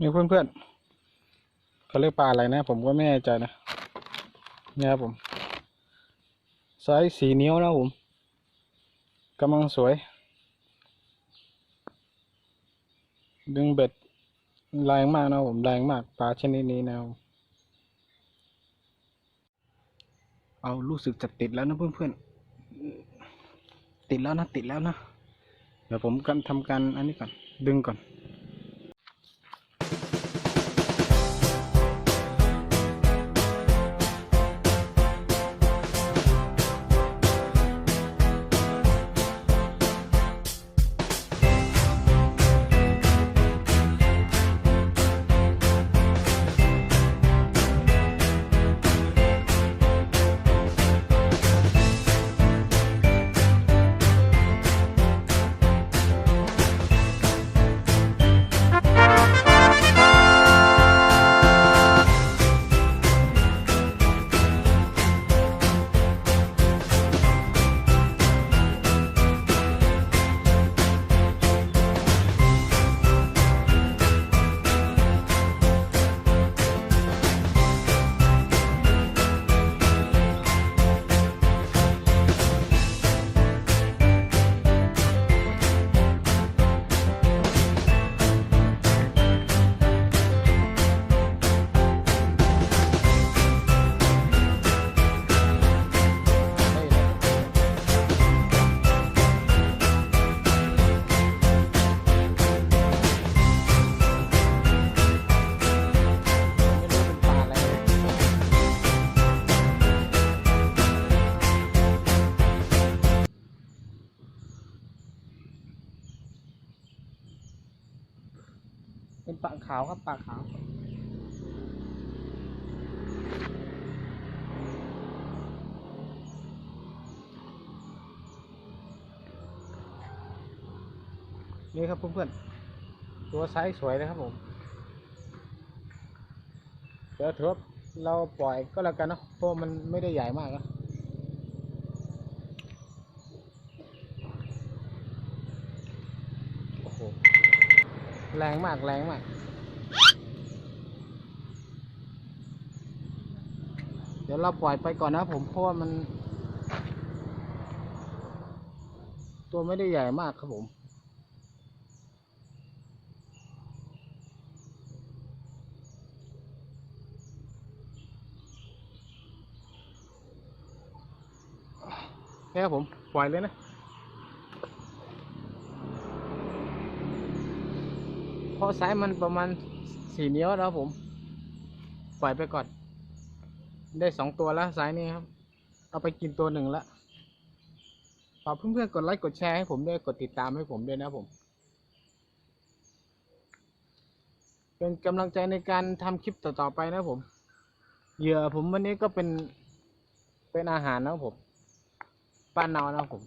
นี่เพื่อนๆเขาเรียกปลาอะไรนะ ผมก็ไม่แน่ใจนะเนี่ยครับผมไซส์สี่นิ้วนะผมกำลังสวย ดึงเบ็ดแรงมากนะผมแรงมากปลาชนิดนี้นะเอารู้สึกจะติดแล้วนะเพื่อนๆติดแล้วนะติดแล้วนะเดี๋ยวผมกันทำการอันนี้ก่อนดึงก่อน เป็นปลาขาวครับปลาขาวนี่ครับเพื่อนๆตัวไซส์สวยเลยครับผมเดี๋ยวเถอว่าเราปล่อยก็แล้วกันเนาะเพราะมันไม่ได้ใหญ่มากนะโอ้โห แรงมากแรงมาก เดี๋ยวเราปล่อยไปก่อนนะผมเพราะว่ามัน ตัวไม่ได้ใหญ่มากครับผมนี่ครับผม ปล่อยเลยนะ เพ ราะไซส์มันประมาณสี่นิ้วแล้วผม ปล่อยไปก่อน ได้สองตัวแล้วไซส์นี้ครับ เอาไปกินตัวหนึ่งล้วฝากเพื่อนๆกดไลค์กดแชร์ให้ผมด้วยกดติดตามให้ผมด้วยนะผม เป็นกำลังใจในการทำคลิปต่อๆไปนะผมเหยื่อผมวันนี้ก็เป็นเป็นอาหารนะผมป้าเนานะผม